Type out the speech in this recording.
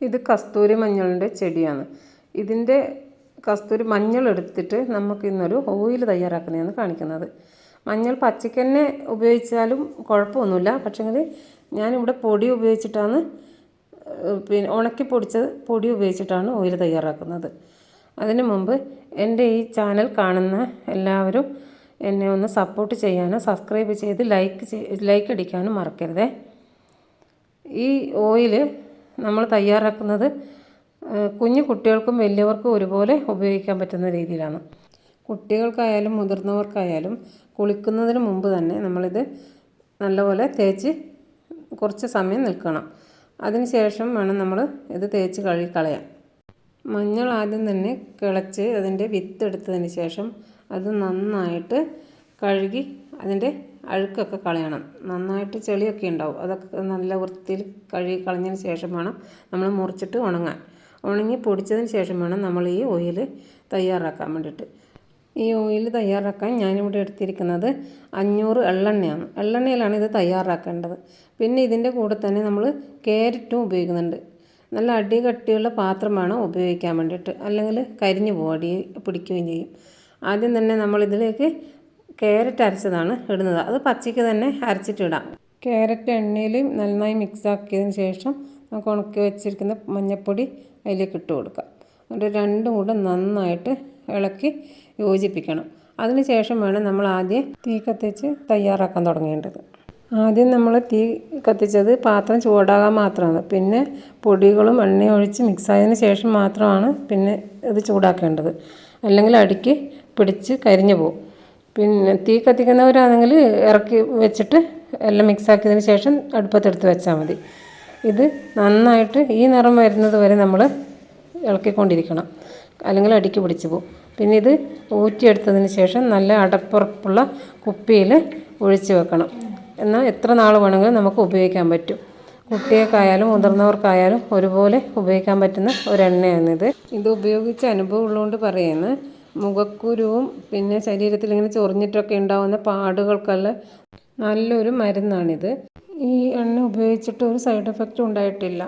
ഇത് കസ്തൂരി മഞ്ഞളിന്റെ ചെടിയാണ്. ഇതിന്റെ കസ്തൂരി മഞ്ഞൾ എടുത്തിട്ട് നമുക്ക് ഇന്നൊരു ഓയിൽ തയ്യാറാക്കുന്നതാണ് കാണിക്കുന്നത്. മഞ്ഞൾ പച്ചയ്ക്ക് തന്നെ ഉപയോഗിച്ചാലും കുഴപ്പമൊന്നുമില്ല. പക്ഷേങ്കിൽ ഞാനിവിടെ പൊടി ഉപയോഗിച്ചിട്ടാണ് പിന്നെ ഉണക്കി പൊടിച്ചത് പൊടി ഉപയോഗിച്ചിട്ടാണ് ഓയിൽ തയ്യാറാക്കുന്നത്. അതിനു മുമ്പ് എന്റെ ഈ ചാനൽ കാണുന്ന എല്ലാവരും എന്നെ ഒന്ന് സപ്പോർട്ട് ചെയ്യാനും സബ്സ്ക്രൈബ് ചെയ്ത് ലൈക്ക് ലൈക്ക് അടിക്കാനും മറക്കരുതേ. ഈ ഓയിൽ നമ്മൾ തയ്യാറാക്കുന്നത് കുഞ്ഞു കുട്ടികൾക്കും വലിയവർക്കും ഒരുപോലെ ഉപയോഗിക്കാൻ പറ്റുന്ന രീതിയിലാണ്. കുട്ടികൾക്കായാലും മുതിർന്നവർക്കായാലും കുളിക്കുന്നതിന് മുമ്പ് തന്നെ നമ്മളിത് നല്ലപോലെ തേച്ച് കുറച്ച് സമയം നിൽക്കണം. അതിനുശേഷം വേണം നമ്മൾ ഇത് തേച്ച് കഴുകി കളയാൻ. മഞ്ഞൾ ആദ്യം തന്നെ കിളച്ച് അതിന്റെ വിത്ത് എടുത്തതിന് ശേഷം അത് നന്നായിട്ട് കഴുകി അതിന്റെ അഴുക്കൊക്കെ കളയണം. നന്നായിട്ട് ചെളിയൊക്കെ ഉണ്ടാവും. അതൊക്കെ നല്ല വൃത്തിയിൽ കഴുകി കളഞ്ഞതിന് ശേഷം വേണം നമ്മൾ മുറിച്ചിട്ട് ഉണങ്ങാൻ. ഉണങ്ങി പൊടിച്ചതിന് ശേഷം വേണം നമ്മൾ ഈ ഓയിൽ തയ്യാറാക്കാൻ വേണ്ടിയിട്ട്. ഈ ഓയിൽ തയ്യാറാക്കാൻ ഞാനിവിടെ എടുത്തിരിക്കുന്നത് അഞ്ഞൂറ് എള്ളെണ്ണയാണ്. എള്ളെണ്ണയിലാണ് ഇത് തയ്യാറാക്കേണ്ടത്. പിന്നെ ഇതിന്റെ കൂടെ തന്നെ നമ്മൾ ക്യാരറ്റും ഉപയോഗിക്കുന്നുണ്ട്. നല്ല അടി കട്ടിയുള്ള പാത്രമാണ് ഉപയോഗിക്കാൻ വേണ്ടിയിട്ട്. അല്ലെങ്കിൽ കരിഞ്ഞു പോകും അടി പിടിക്കുകയും ചെയ്യും. ആദ്യം തന്നെ നമ്മൾ ഇതിലേക്ക് ക്യാരറ്റ് അരച്ചതാണ് ഇടുന്നത്. അത് പച്ചയ്ക്ക് തന്നെ അരച്ചിട്ടിടാം. ക്യാരറ്റ് എണ്ണയിൽ നന്നായി മിക്സ് ആക്കിയതിന് ശേഷം നമുക്ക് ഉണക്കി വെച്ചിരിക്കുന്ന മഞ്ഞൾപ്പൊടി അതിലേക്ക് ഇട്ട് കൊടുക്കാം. എന്നിട്ട് രണ്ടും കൂടെ നന്നായിട്ട് ഇളക്കി യോജിപ്പിക്കണം. അതിന് ശേഷം വേണം നമ്മൾ ആദ്യം തീ കത്തിച്ച് തയ്യാറാക്കാൻ തുടങ്ങേണ്ടത്. ആദ്യം നമ്മൾ തീ കത്തിച്ചത് പാത്രം ചൂടാകാൻ മാത്രമാണ്. പിന്നെ പൊടികളും എണ്ണയും ഒഴിച്ച് മിക്സ് ആയതിന് ശേഷം മാത്രമാണ് പിന്നെ ഇത് ചൂടാക്കേണ്ടത്. അല്ലെങ്കിൽ അടുക്കി പിടിച്ച് കരിഞ്ഞു പോകും. പിന്നെ തീ കത്തിക്കുന്നവരാണെങ്കിൽ ഇറക്കി വെച്ചിട്ട് എല്ലാം മിക്സ് ആക്കിയതിന് ശേഷം അടുപ്പത്തെടുത്ത് വെച്ചാൽ മതി. ഇത് നന്നായിട്ട് ഈ നിറം വരുന്നത് വരെ നമ്മൾ ഇളക്കിക്കൊണ്ടിരിക്കണം. അല്ലെങ്കിൽ അടിക്ക് പിടിച്ച് പോകും. പിന്നെ ഇത് ഊറ്റിയെടുത്തതിന് ശേഷം നല്ല അടപ്പുറപ്പുള്ള കുപ്പിയിൽ ഒഴിച്ച് വെക്കണം. എന്നാൽ എത്ര നാൾ വേണമെങ്കിലും നമുക്ക് ഉപയോഗിക്കാൻ പറ്റും. കുട്ടികൾക്കായാലും മുതിർന്നവർക്കായാലും ഒരുപോലെ ഉപയോഗിക്കാൻ പറ്റുന്ന ഒരു എണ്ണയാണിത് ഇത് ഉപയോഗിച്ച അനുഭവം ഉള്ളതുകൊണ്ട് പറയുന്നത് മുഖക്കുരുവും പിന്നെ ശരീരത്തിൽ ഇങ്ങനെ ചൊറിഞ്ഞിട്ടൊക്കെ ഉണ്ടാകുന്ന പാടുകൾക്കെല്ലാം നല്ലൊരു മരുന്നാണിത്. ഈ എണ്ണ ഉപയോഗിച്ചിട്ട് ഒരു സൈഡ് എഫക്റ്റും ഉണ്ടായിട്ടില്ല.